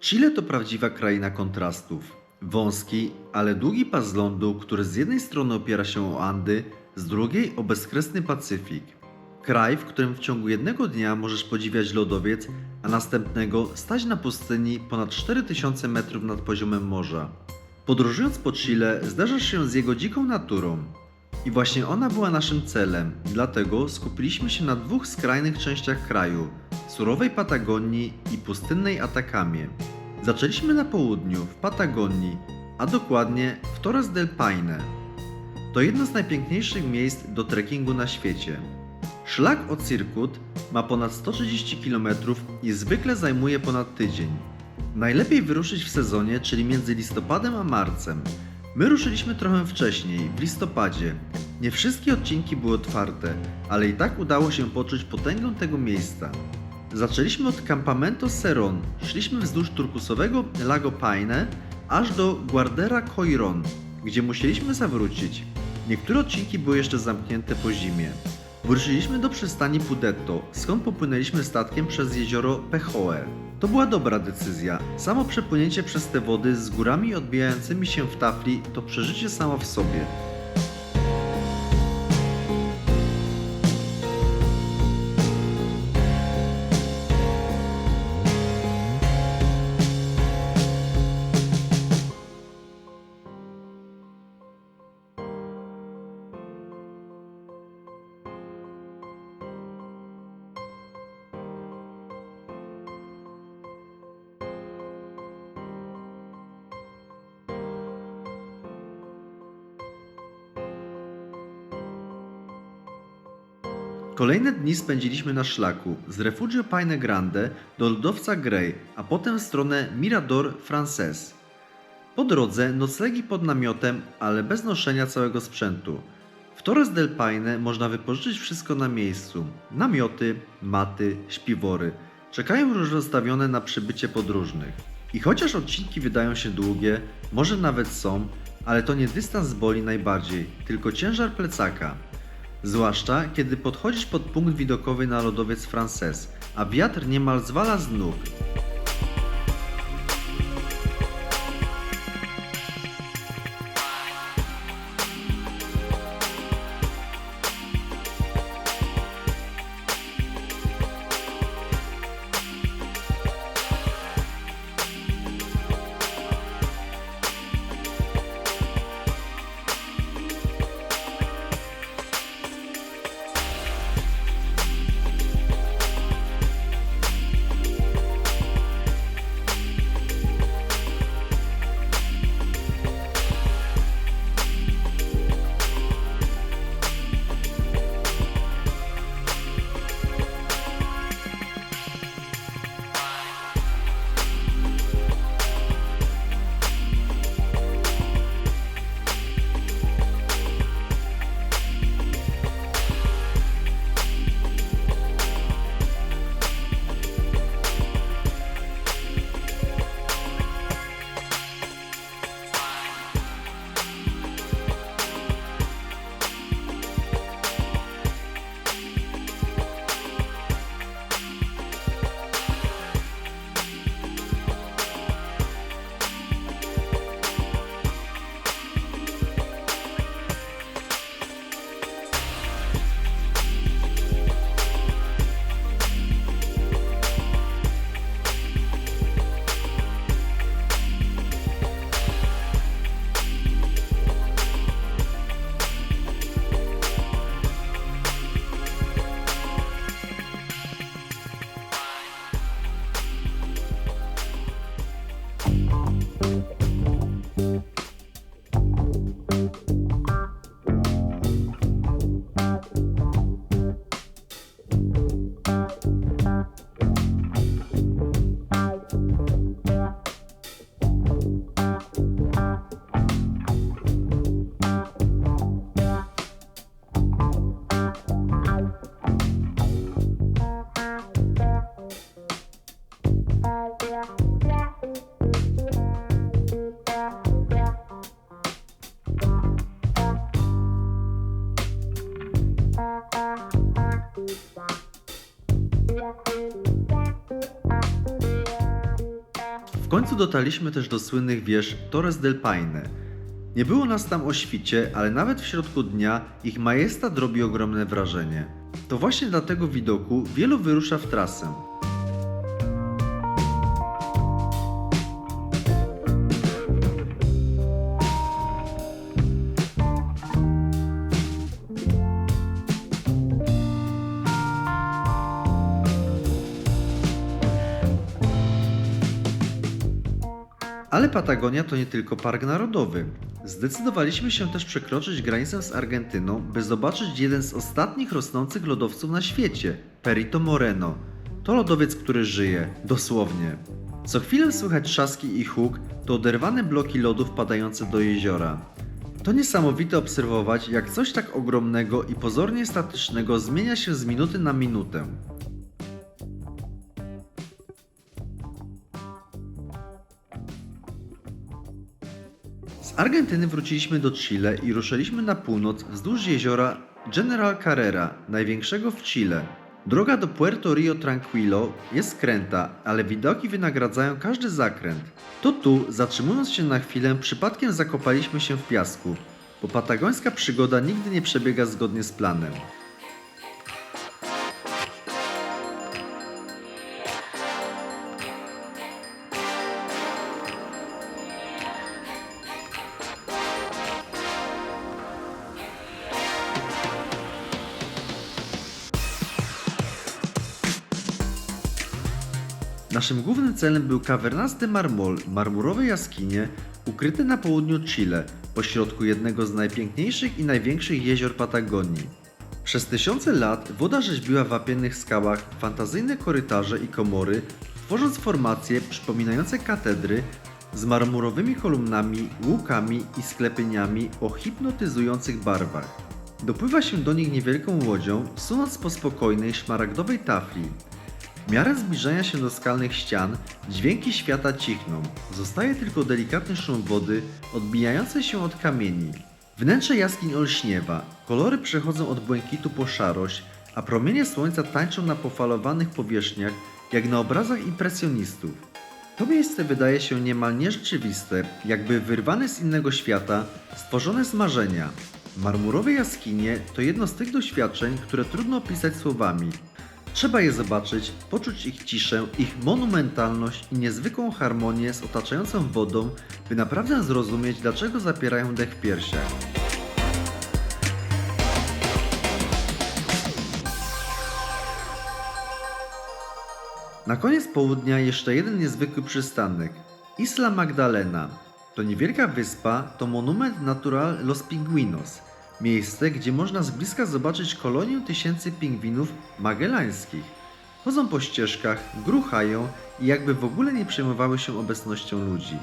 Chile to prawdziwa kraina kontrastów. Wąski, ale długi pas lądu, który z jednej strony opiera się o Andy, z drugiej o bezkresny Pacyfik. Kraj, w którym w ciągu jednego dnia możesz podziwiać lodowiec, a następnego stać na pustyni ponad 4000 metrów nad poziomem morza. Podróżując po Chile, zdarzasz się z jego dziką naturą. I właśnie ona była naszym celem, dlatego skupiliśmy się na dwóch skrajnych częściach kraju surowej Patagonii i pustynnej Atakamie. Zaczęliśmy na południu, w Patagonii, a dokładnie w Torres del Paine. To jedno z najpiękniejszych miejsc do trekkingu na świecie. Szlak od Cirkut ma ponad 130 km i zwykle zajmuje ponad tydzień. Najlepiej wyruszyć w sezonie, czyli między listopadem a marcem. My ruszyliśmy trochę wcześniej, w listopadzie. Nie wszystkie odcinki były otwarte, ale i tak udało się poczuć potęgę tego miejsca. Zaczęliśmy od Campamento Seron, szliśmy wzdłuż turkusowego Lago Paine aż do Guardera Coiron, gdzie musieliśmy zawrócić. Niektóre odcinki były jeszcze zamknięte po zimie. Wróciliśmy do przystani Pudetto, skąd popłynęliśmy statkiem przez jezioro Pechoe. To była dobra decyzja. Samo przepłynięcie przez te wody z górami odbijającymi się w tafli to przeżycie samo w sobie. Kolejne dni spędziliśmy na szlaku z Refugio Paine Grande do lodowca Grey, a potem w stronę Mirador Frances. Po drodze noclegi pod namiotem, ale bez noszenia całego sprzętu. W Torres del Paine można wypożyczyć wszystko na miejscu. Namioty, maty, śpiwory. Czekają już rozstawione na przybycie podróżnych. I chociaż odcinki wydają się długie, może nawet są, ale to nie dystans boli najbardziej, tylko ciężar plecaka. Zwłaszcza kiedy podchodzisz pod punkt widokowy na lodowiec Frances, a wiatr niemal zwala z nóg. W końcu dotarliśmy też do słynnych wież Torres del Paine. Nie było nas tam o świcie, ale nawet w środku dnia ich majestat robi ogromne wrażenie. To właśnie dla tego widoku wielu wyrusza w trasę. Ale Patagonia to nie tylko park narodowy. Zdecydowaliśmy się też przekroczyć granicę z Argentyną, by zobaczyć jeden z ostatnich rosnących lodowców na świecie Perito Moreno. To lodowiec, który żyje, dosłownie. Co chwilę słychać trzaski i huk, to oderwane bloki lodu wpadające do jeziora. To niesamowite obserwować, jak coś tak ogromnego i pozornie statycznego zmienia się z minuty na minutę. Argentyny wróciliśmy do Chile i ruszyliśmy na północ wzdłuż jeziora General Carrera, największego w Chile. Droga do Puerto Rio Tranquilo jest skręta, ale widoki wynagradzają każdy zakręt. To tu, zatrzymując się na chwilę, przypadkiem zakopaliśmy się w piasku, bo patagońska przygoda nigdy nie przebiega zgodnie z planem. Naszym głównym celem był Cavernas de Marmol, marmurowe jaskinie ukryte na południu Chile, pośrodku jednego z najpiękniejszych i największych jezior Patagonii. Przez tysiące lat woda rzeźbiła w wapiennych skałach fantazyjne korytarze i komory, tworząc formacje przypominające katedry z marmurowymi kolumnami, łukami i sklepieniami o hipnotyzujących barwach. Dopływa się do nich niewielką łodzią, sunąc po spokojnej, szmaragdowej tafli. W miarę zbliżania się do skalnych ścian, dźwięki świata cichną. Zostaje tylko delikatny szum wody odbijający się od kamieni. Wnętrze jaskiń olśniewa, kolory przechodzą od błękitu po szarość, a promienie słońca tańczą na pofalowanych powierzchniach jak na obrazach impresjonistów. To miejsce wydaje się niemal nierzeczywiste, jakby wyrwane z innego świata, stworzone z marzenia. Marmurowe jaskinie to jedno z tych doświadczeń, które trudno opisać słowami. Trzeba je zobaczyć, poczuć ich ciszę, ich monumentalność i niezwykłą harmonię z otaczającą wodą, by naprawdę zrozumieć, dlaczego zapierają dech w piersiach. Na koniec południa jeszcze jeden niezwykły przystanek. Isla Magdalena. To niewielka wyspa, to monument natural Los Pingüinos. Miejsce, gdzie można z bliska zobaczyć kolonię tysięcy pingwinów magellańskich. Chodzą po ścieżkach, gruchają i jakby w ogóle nie przejmowały się obecnością ludzi.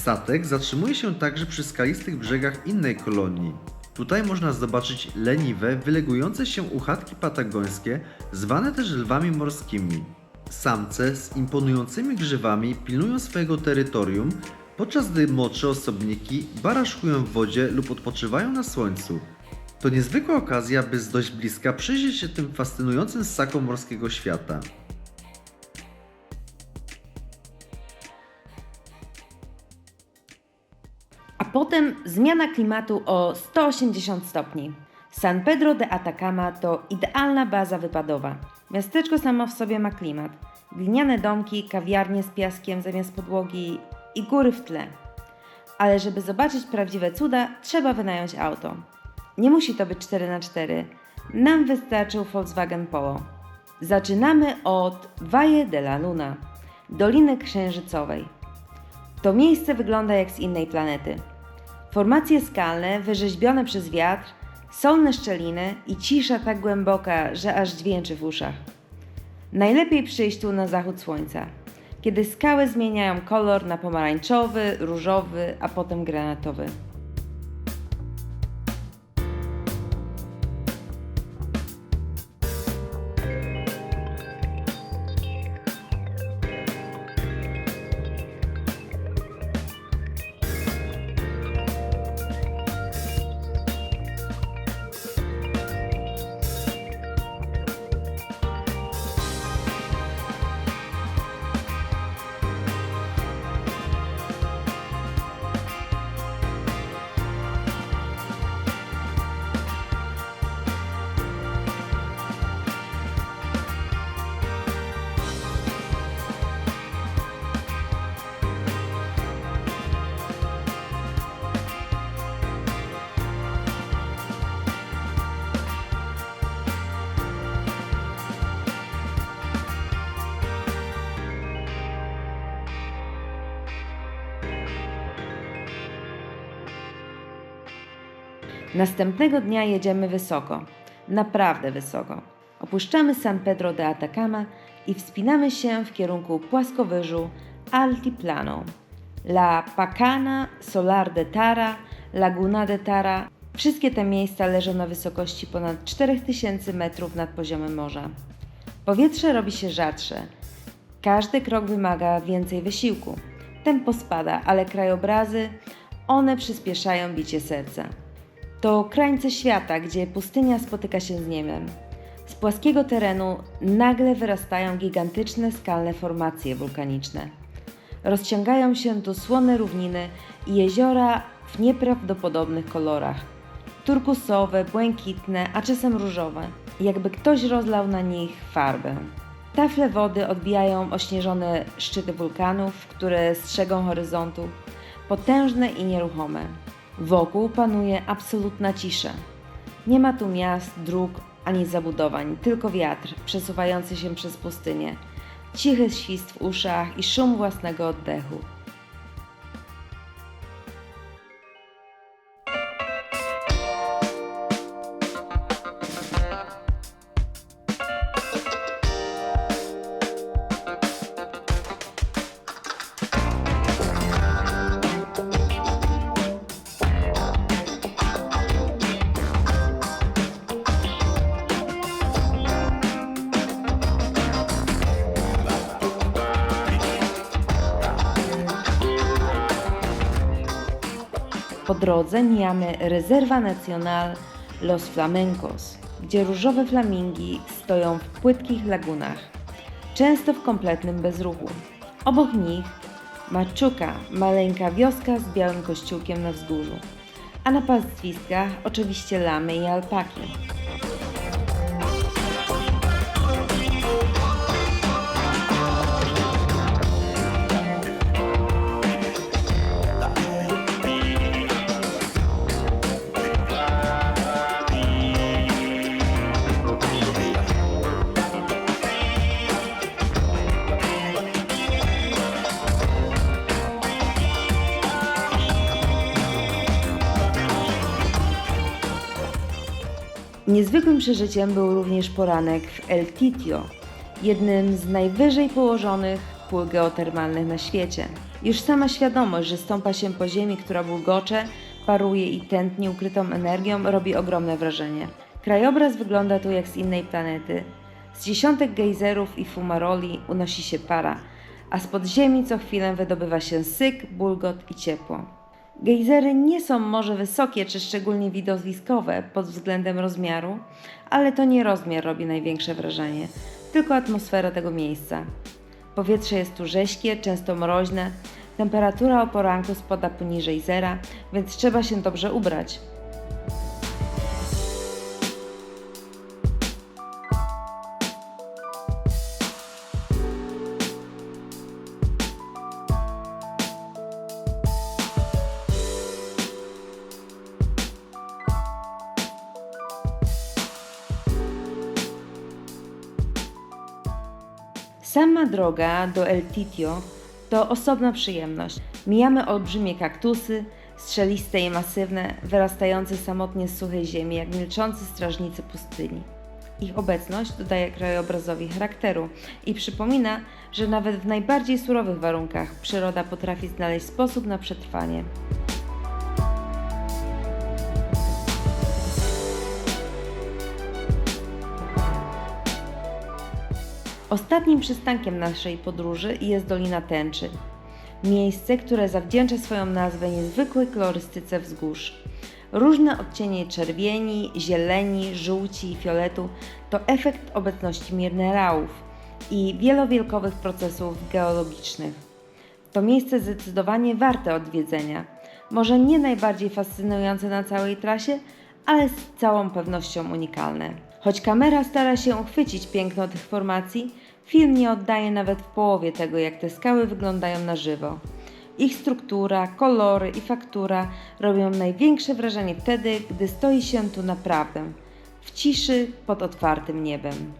Statek zatrzymuje się także przy skalistych brzegach innej kolonii. Tutaj można zobaczyć leniwe, wylegujące się uchatki patagońskie, zwane też lwami morskimi. Samce z imponującymi grzywami pilnują swojego terytorium, podczas gdy młodsze osobniki baraszkują w wodzie lub odpoczywają na słońcu. To niezwykła okazja, by z dość bliska przyjrzeć się tym fascynującym ssakom morskiego świata. Potem zmiana klimatu o 180 stopni. San Pedro de Atacama to idealna baza wypadowa. Miasteczko samo w sobie ma klimat. Gliniane domki, kawiarnie z piaskiem zamiast podłogi i góry w tle. Ale żeby zobaczyć prawdziwe cuda, trzeba wynająć auto. Nie musi to być 4x4. Nam wystarczył Volkswagen Polo. Zaczynamy od Valle de la Luna, Doliny Księżycowej. To miejsce wygląda jak z innej planety. Formacje skalne, wyrzeźbione przez wiatr, solne szczeliny i cisza tak głęboka, że aż dźwięczy w uszach. Najlepiej przyjść tu na zachód słońca, kiedy skały zmieniają kolor na pomarańczowy, różowy, a potem granatowy. Następnego dnia jedziemy wysoko, naprawdę wysoko. Opuszczamy San Pedro de Atacama i wspinamy się w kierunku płaskowyżu Altiplano. La Pacana, Solar de Tara, Laguna de Tara. Wszystkie te miejsca leżą na wysokości ponad 4000 metrów nad poziomem morza. Powietrze robi się rzadsze. Każdy krok wymaga więcej wysiłku. Tempo spada, ale krajobrazy, one przyspieszają bicie serca. To krańce świata, gdzie pustynia spotyka się z niebem. Z płaskiego terenu nagle wyrastają gigantyczne skalne formacje wulkaniczne. Rozciągają się tu słone równiny i jeziora w nieprawdopodobnych kolorach. Turkusowe, błękitne, a czasem różowe, jakby ktoś rozlał na nich farbę. Tafle wody odbijają ośnieżone szczyty wulkanów, które strzegą horyzontu, potężne i nieruchome. Wokół panuje absolutna cisza. Nie ma tu miast, dróg ani zabudowań, tylko wiatr przesuwający się przez pustynię, cichy świst w uszach i szum własnego oddechu. Po drodze mijamy Rezerwa Nacional Los Flamencos, gdzie różowe flamingi stoją w płytkich lagunach, często w kompletnym bezruchu. Obok nich Machuca, maleńka wioska z białym kościółkiem na wzgórzu, a na pastwiskach oczywiście lamy i alpaki. Niezwykłym przeżyciem był również poranek w El Titio, jednym z najwyżej położonych pól geotermalnych na świecie. Już sama świadomość, że stąpa się po ziemi, która bulgocze, paruje i tętni ukrytą energią, robi ogromne wrażenie. Krajobraz wygląda tu jak z innej planety. Z dziesiątek gejzerów i fumaroli unosi się para, a spod ziemi co chwilę wydobywa się syk, bulgot i ciepło. Gejzery nie są może wysokie czy szczególnie widowiskowe pod względem rozmiaru, ale to nie rozmiar robi największe wrażenie, tylko atmosfera tego miejsca. Powietrze jest tu rześkie, często mroźne, temperatura o poranku spada poniżej zera, więc trzeba się dobrze ubrać. Sama droga do El Titio to osobna przyjemność. Mijamy olbrzymie kaktusy, strzeliste i masywne, wyrastające samotnie z suchej ziemi, jak milczący strażnicy pustyni. Ich obecność dodaje krajobrazowi charakteru i przypomina, że nawet w najbardziej surowych warunkach przyroda potrafi znaleźć sposób na przetrwanie. Ostatnim przystankiem naszej podróży jest Dolina Tęczy. Miejsce, które zawdzięcza swoją nazwę niezwykłej kolorystyce wzgórz. Różne odcienie czerwieni, zieleni, żółci i fioletu to efekt obecności minerałów i wielowielkowych procesów geologicznych. To miejsce zdecydowanie warte odwiedzenia. Może nie najbardziej fascynujące na całej trasie, ale z całą pewnością unikalne. Choć kamera stara się uchwycić piękno tych formacji, film nie oddaje nawet w połowie tego, jak te skały wyglądają na żywo. Ich struktura, kolory i faktura robią największe wrażenie wtedy, gdy stoi się tu naprawdę, w ciszy pod otwartym niebem.